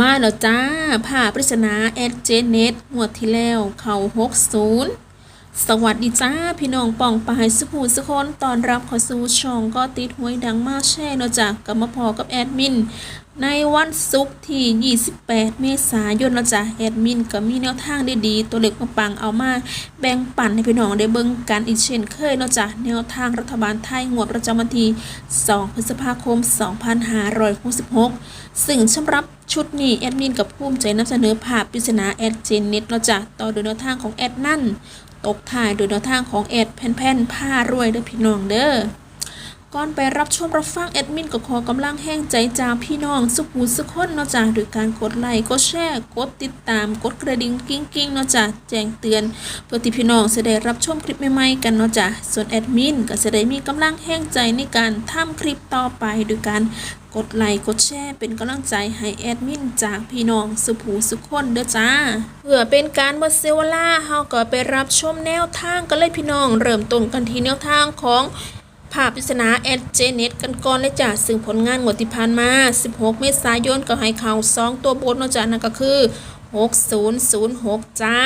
มาแล้วจ้าผ่าปริศนาแอดเจเนตงวดที่แล้ว เขา60 สวัสดีจ้า พี่น้องป่องปายสุภูสุคนตอนรับข้าสู่ช่องก็ติดหวยดังมากแช่เนาะจากกลับมาพอกับแอดมิน ในวันศุกร์ที่ 28 เมษายนเนาะจ้ะแอดมินก็มีแนวทางดีๆตัวเล็กมาปังเอามาแบ่งปันให้พี่น้องได้เบิ่งกันอีกเช่นเคยเนาะจ้ะแนวทางรัฐบาลไทยงวดประจำวันที่ 2 พฤษภาคม 2566 ซึ่งสำหรับชุดนี้แอดมินกับภูมิใจนำเสนอภาพปริศนาแอดเจนเน็ตเนาะจ้ะต่อโดยแนวทางของแอดนั่น ตกถ่ายโดยแนวทางของแอดแผ่นๆผ้ารวยเด้อพี่น้องเด้อ ก่อนไปรับชมรับฟังแอดมินก็ขอกำลังแห้งใจจากพี่น้องสุขูสุขคนเนาะจ้ะโดยการกดไลค์กดแชร์กดติดตามกดกระดิ่งกิ้งกิ้งเนาะจ้ะแจ้งเตือนเพื่อที่พี่น้องจะได้รับชมคลิปใหม่ๆกันเนาะจ้ะส่วนแอดมินก็จะได้มีกำลังแห้งใจในการทำคลิปต่อไปโดยการกดไลค์กดแชร์เป็นกำลังใจให้แอดมินจากพี่น้องสุขูสุขคนเด้อจ้า เพื่อเป็นการเมื่อเซวลาเฮาก็ไปรับชมแนวทางกันเลยพี่น้อง เริ่มต้นกันที่แนวทางของ ภาพปริศนาแอดเจเน็ตกันก่อนเลยจ้ะซึ่งผลงานงวดที่ผ่านมา 16 เมษายนก็ให้ข่าว2ตัวบนเนาะจ้ะนั่นก็คือ 6006 จ้า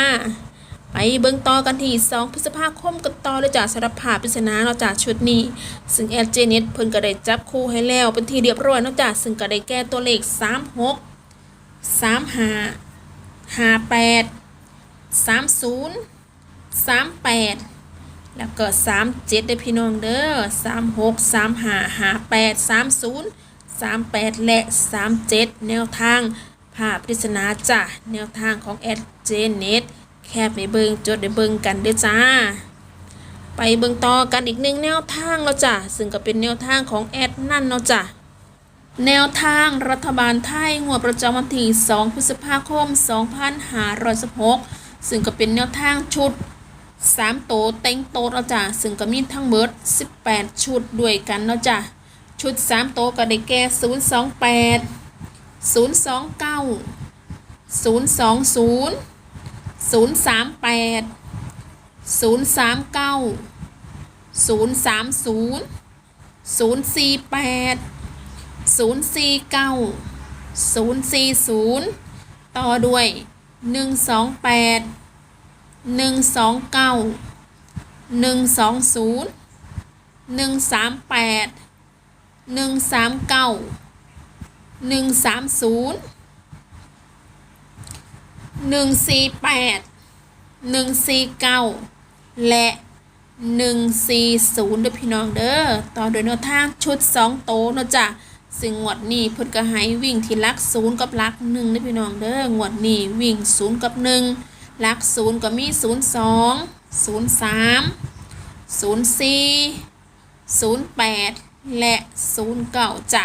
ไปเบิ่งต่อกันที่ 2 พฤษภาคมกันต่อเลยจ้ะสำหรับภาพปริศนาเนาะจ้ะชุดนี้ ซึ่งแอดเจเน็ตเพิ่นก็ได้จับคู่ให้แล้วเป็นที่เรียบร้อยเนาะจ้ะซึ่งก็ได้แก้ตัวเลข 36 35 58 30 38 แล้วก็สามเจ็ดได้อพี่น้องเด้อสามหกสามห้าห้าแปดสามศูนย์สามแปดและสามเจ็ดแนวทางภาพปริศนาจ้ะแนวทางของแอดเจเน็ตแคบไปเบิงจดได้เบิงกันเด้อจ้า ไปเบิงต่อกันอีกหนึ่งแนวทางแล้วจ้ะซึ่งก็เป็นแนวทางของแอดนั่นเนาะจ้ะแนวทางรัฐบาลไทยงวดประจำวันที่2พฤษภาคม 2516 ซึ่งก็เป็นแนวทางชุด 3 โตเต็งโตเนาะจ้ะซึ่งก็มีทั้งหมด 18 ชุดด้วยกันเนาะจ้ะชุด 3 โตก็ได้แก่ 028 029 020 038 039 030 048 049 040 ต่อด้วย 128 129 120 138 139 130 148 149และ140เด้อพี่น้องเด้อต่อโดยแนวทางชุด2โตเนาะจ้ะซึ่งงวดนี้เพิ่นก็ให้วิ่งที่ลักศูนย์กับลักหนึ่งเด้อพี่น้องเด้องวดนี้วิ่งศูนย์กับหนึ่ง หลักศูนย์ก็มีศูนย์สองศูนย์สามศูนย์สี่ศูนย์แปดและศูนย์เก้าจ้ะ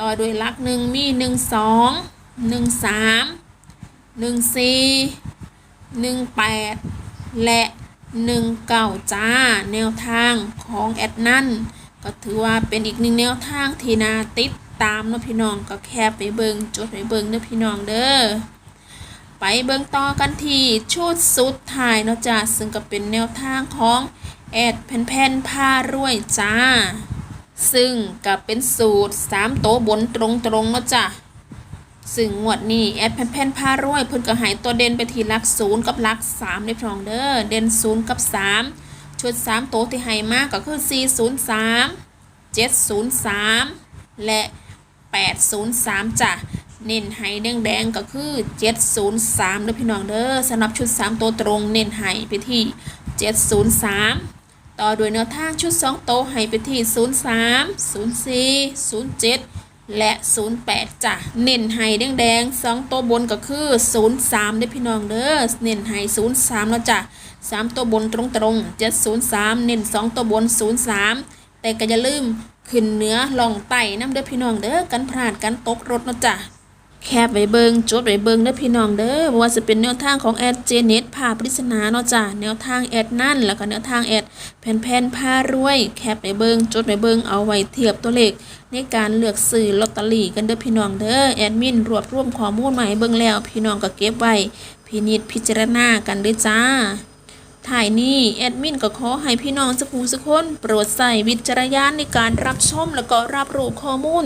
ต่อโดยหลักหนึ่งมีหนึ่งสองหนึ่งสามหนึ่งสี่หนึ่งแปดและหนึ่งเก้าจ้า แนวทางของแอดนั่นก็ถือว่าเป็นอีกหนึ่งแนวทางที่นาติดตามเนาะพี่น้องก็แค่ไปเบิงจดไปเบิงเด้อพี่น้องเด้อ ไปเบิงต่อกันที่ชุดสุดท้ายเนาะจ้าซึ่งก็เป็นแนวทางของแอดแผ่นๆผ้ารวยจ้า ซึ่งก็เป็นสูตร 3 โตวบนตรงๆเนาะจ้ะซึ่งงวดนี้แอดแผ่นๆผ้ารวยเพิ่นก็หายตัวเด่นไปที่ลักศูนย์กับลัก3ในพรองเด้อเด่นศูนย์กับ3ชุด3โตวที่ให้มากก็คือ403 703และ803จ้ะ เน้นให้แดงๆก็คือ 703เด้อพี่น้องเด้อสำหรับชุด 3 ตัวตรง เน้นให้ไปที่ 703 ต่อด้วยแนวทางชุด2โตวให้ไปที่ 03 04 07 และ 08จ้ะเน้นให้แดงๆ2ตัวบนก็คือ 03เด้อพี่น้องเด้อเน้นให้03แล้วจ้ะ3 ตัวบนตรงๆ 703 เน้น 2 ตัวบน 03 แต่ก็อย่าลืมขึ้นเนื้อลองไต่น้ำเด้อพี่น้องเด้อกันพลาดกันตกรถนะจ้ะ แคบไว้เบิงจดไว้เบิงเด้อพี่น้องเด้อว่าจะเป็นแนวทางของแอดเจเน็ตพาปริศนาเนาะจ้ะแนวทางแอดนั่น แล้วก็แนวทางแอดแผ่นแผ่นพารวย แคบไว้เบิงจดไว้เบิงเอาไว้เทียบตัวเลข ในการเลือกซื้อลอตเตอรี่กันเด้อพี่น้องเด้อแอดมินรวบรวมข้อมูลมาให้เบิงแล้ว พี่น้องก็เก็บไว้พินิจพิจารณากันเด้อจ้า ถ่ายนี้แอดมินก็ขอให้พี่น้องสักผู้สักคนโปรดใส่วิจารณญาณในการรับชมแล้วก็รับรู้ข้อมูล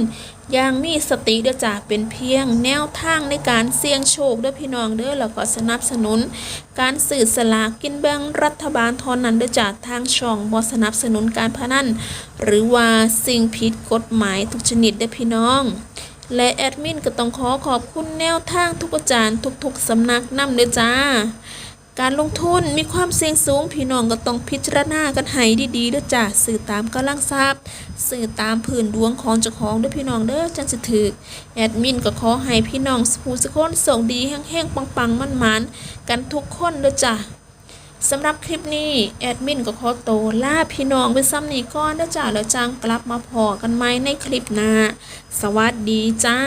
อย่างมีสติเด้อจ้ะเป็นเพียงแนวทางในการเสี่ยงโชคเด้อพี่น้องเด้อแล้วก็สนับสนุน การสื่อสลากกินแบ่งรัฐบาลทอนนั้นเด้อจ้ะทางช่องบ่สนับสนุนการพนันหรือว่าสิ่งผิดกฎหมายทุกชนิดเด้อพี่น้องและแอดมินก็ต้องขอขอบคุณแนวทางทุกอาจารย์ทุกๆสำนักนำเด้อจ้า การลงทุนมีความเสี่ยงสูง พี่น้องก็ต้องพิจารณากันให้ดีๆด้อจ้ะสื่อตามกำลังทรัพย์สื่อตามพื้นดวงของเจ้าของด้อพี่น้องเด้อจังสิถือแอดมินก็ขอให้พี่น้องสผู้สุกคนส่งดีแห้งๆปังๆมันๆกันทุกคนด้อจ้ะสำหรับคลิปนี้ แอดมินก็ขอโตลาพี่น้องไปซ้ำนี้ก่อนเด้อจ้ะแล้วจังกลับมาพอกันใหมในคลิปหน้า สวัสดีจ้า